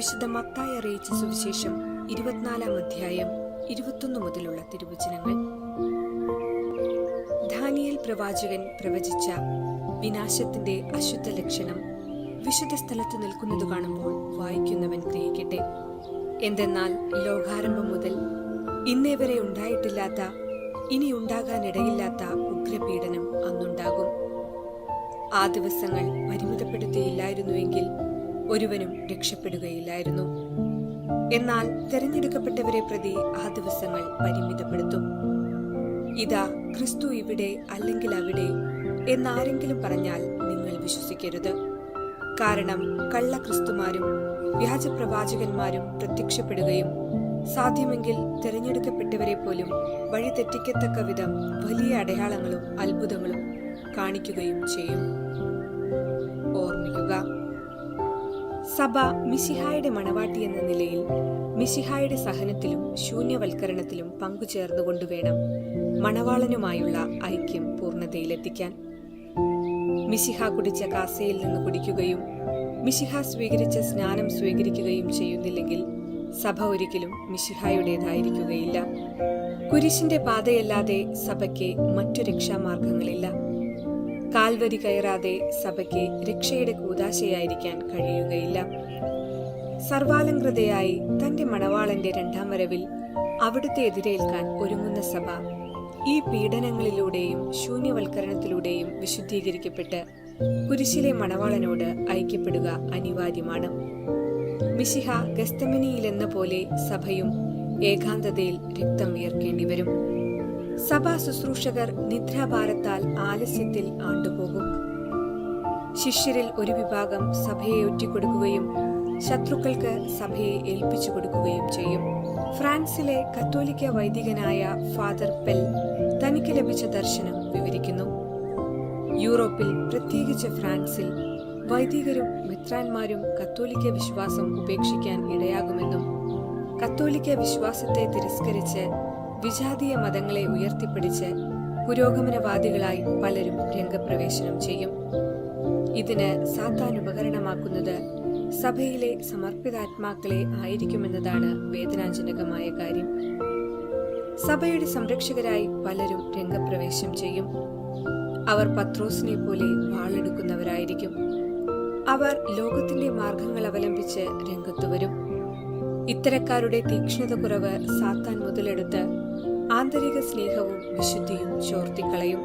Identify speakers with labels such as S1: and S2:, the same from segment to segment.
S1: വിശുദ്ധ മത്തായി അറിയിച്ച സുവിശേഷം ഇരുപത്തിനാലാം അധ്യായം ഇരുപത്തൊന്ന് മുതലുള്ള തിരുവചനങ്ങൾ. ധാനിയൽ പ്രവാചകൻ പ്രവചിച്ച വിനാശത്തിന്റെ അശുദ്ധ ലക്ഷണം വിശുദ്ധ സ്ഥലത്ത് നിൽക്കുന്നത് കാണുമ്പോൾ വായിക്കുന്നവൻ ഗ്രഹിക്കട്ടെ. എന്തെന്നാൽ ലോകാരംഭം മുതൽ ഇന്നേ വരെ ഉണ്ടായിട്ടില്ലാത്ത ഇനി ഉണ്ടാകാനിടയില്ലാത്ത ഉഗ്രപീഡനം അന്നുണ്ടാകും. ആ ദിവസങ്ങൾ പരിമിതപ്പെടുത്തിയില്ലായിരുന്നുവെങ്കിൽ ഒരുവനും രക്ഷപ്പെടുകയില്ലായിരുന്നു. എന്നാൽ തെരഞ്ഞെടുക്കപ്പെട്ടവരെ പ്രതി ആ ദിവസങ്ങൾ പരിമിതപ്പെടുത്തും. ഇതാ ക്രിസ്തു ഇവിടെ അല്ലെങ്കിൽ അവിടെ എന്നാരെങ്കിലും പറഞ്ഞാൽ നിങ്ങൾ വിശ്വസിക്കരുത്. കാരണം കള്ള ക്രിസ്തുമാരും വ്യാജപ്രവാചകന്മാരും പ്രത്യക്ഷപ്പെടുകയും സാധ്യമെങ്കിൽ തിരഞ്ഞെടുക്കപ്പെട്ടവരെ പോലും വഴിതെറ്റിക്കത്തക്ക വിധം വലിയ അടയാളങ്ങളും അത്ഭുതങ്ങളും കാണിക്കുകയും ചെയ്യും. സഭ മിശിഹായുടെ മണവാട്ടി എന്ന നിലയിൽ മിശിഹായുടെ സഹനത്തിലും ശൂന്യവൽക്കരണത്തിലും പങ്കുചേർന്നുകൊണ്ട് വേണം മണവാളനുമായുള്ള ഐക്യം പൂർണതയിലെത്തിക്കാൻ. മിശിഹ കുടിച്ച കാസയിൽ നിന്ന് കുടിക്കുകയും മിശിഹ സ്വീകരിച്ച സ്നാനം സ്വീകരിക്കുകയും ചെയ്യുന്നില്ലെങ്കിൽ സഭ ഒരിക്കലും മിശിഹായുടേതായിരിക്കുകയില്ല. കുരിശിന്റെ പാതയല്ലാതെ സഭയ്ക്ക് മറ്റു രക്ഷാമാർഗങ്ങളില്ല. കാൽവരി കയറാതെ സഭയ്ക്ക് രക്ഷയുടെ കൂതാശയായിരിക്കാൻ കഴിയുകയില്ല. സർവാലങ്കൃതയായി തന്റെ മണവാളന്റെ രണ്ടാം വരവിൽ അവിടുത്തെ എതിരേൽക്കാൻ ഒരുങ്ങുന്ന സഭ ഈ പീഡനങ്ങളിലൂടെയും ശൂന്യവൽക്കരണത്തിലൂടെയും വിശുദ്ധീകരിക്കപ്പെട്ട് കുരിശിലെ മണവാളനോട് ഐക്യപ്പെടുക അനിവാര്യമാണ്. മിശിഹ ഗസ്തമിനിയിലെന്ന പോലെ സഭയും ഏകാന്തതയിൽ രക്തം ഉയർക്കേണ്ടി വരും. സഭാ ശുശ്രൂഷകർ നിദ്രാഭാരത്താൽ ആലസ്യത്തിൽ ആണ്ടുപോകും. ശിഷ്യരിൽ ഒരു വിഭാഗം സഭയെ ഒറ്റിക്കൊടുക്കുകയും ശത്രുക്കൾക്ക് സഭയെ ഏൽപ്പിച്ചു കൊടുക്കുകയും ചെയ്യും. ഫ്രാൻസിലെ കത്തോലിക്ക വൈദികനായ ഫാദർ പെൽ തനിക്ക് ലഭിച്ച ദർശനം വിവരിക്കുന്നു. യൂറോപ്പിൽ പ്രത്യേകിച്ച് ഫ്രാൻസിൽ വൈദികരും മിത്രാന്മാരും കത്തോലിക്ക വിശ്വാസം ഉപേക്ഷിക്കാൻ ഇടയാകുമെന്നും കത്തോലിക്ക വിശ്വാസത്തെ തിരസ്കരിച്ച് വിജാതീയ മതങ്ങളെ ഉയർത്തിപ്പിടിച്ച് പുരോഗമനവാദികളായി പലരും രംഗപ്രവേശനം ചെയ്യും. ഇതിന് സാത്താൻ ഉപകരണമാക്കുന്നത് സഭയിലെ സമർപ്പിതാത്മാക്കളെ ആയിരിക്കുമെന്നതാണ് വേദനാജനകമായ കാര്യം. സഭയുടെ സംരക്ഷകരായി പലരും രംഗപ്രവേശം ചെയ്യും. അവർ പത്രോസിനെ പോലെ വാളെടുക്കുന്നവരായിരിക്കും. അവർ ലോകത്തിന്റെ മാർഗങ്ങൾ അവലംബിച്ച് രംഗത്തു വരും. ഇത്തരക്കാരുടെ തീക്ഷ്ണത കുറവ് സാത്താൻ മുതലെടുത്ത് ആന്തരിക സ്നേഹവും വിശുദ്ധിയും ചോർത്തിക്കളയും.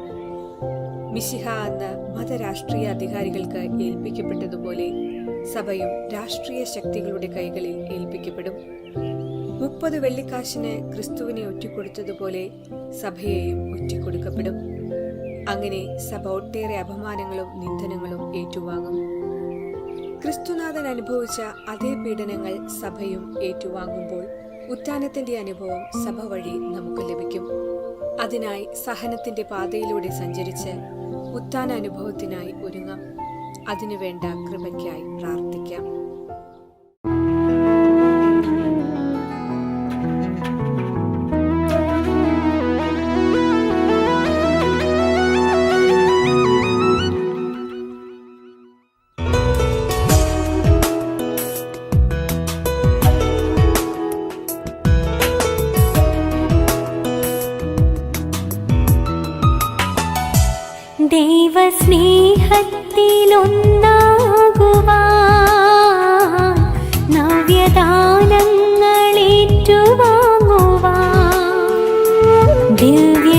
S1: മിശിഹ അന്ന് മതരാഷ്ട്രീയ അധികാരികൾക്ക് ഏൽപ്പിക്കപ്പെട്ടതുപോലെ സഭയും രാഷ്ട്രീയ ശക്തികളുടെ കൈകളിൽ ഏൽപ്പിക്കപ്പെടും. മുപ്പത് വെള്ളിക്കാശിന് ക്രിസ്തുവിനെ ഒറ്റിക്കൊടുത്തതുപോലെ സഭയെയും ഒറ്റിക്കൊടുക്കപ്പെടും. അങ്ങനെ സഭ ഒട്ടേറെ അപമാനങ്ങളും നിന്ദനങ്ങളും ഏറ്റുവാങ്ങും. ക്രിസ്തുനാഥൻ അനുഭവിച്ച അതേ പീഡനങ്ങൾ സഭയും ഏറ്റുവാങ്ങുമ്പോൾ ഉത്ഥാനത്തിന്റെ അനുഭവം സഭ വഴി നമുക്ക് ലഭിക്കും. അതിനായി സഹനത്തിന്റെ പാതയിലൂടെ സഞ്ചരിച്ച് ഉത്ഥാന അനുഭവത്തിനായി ഒരുങ്ങാം. അതിനുവേണ്ട കൃപയ്ക്കായി പ്രാർത്ഥിക്കാം.
S2: ദൈവസ്നേഹത്തിലൊന്നാകുവാൻ നവ്യദാനങ്ങളേറ്റുവാങ്ങുവാൻ ദിവ്യകാരുണ്യം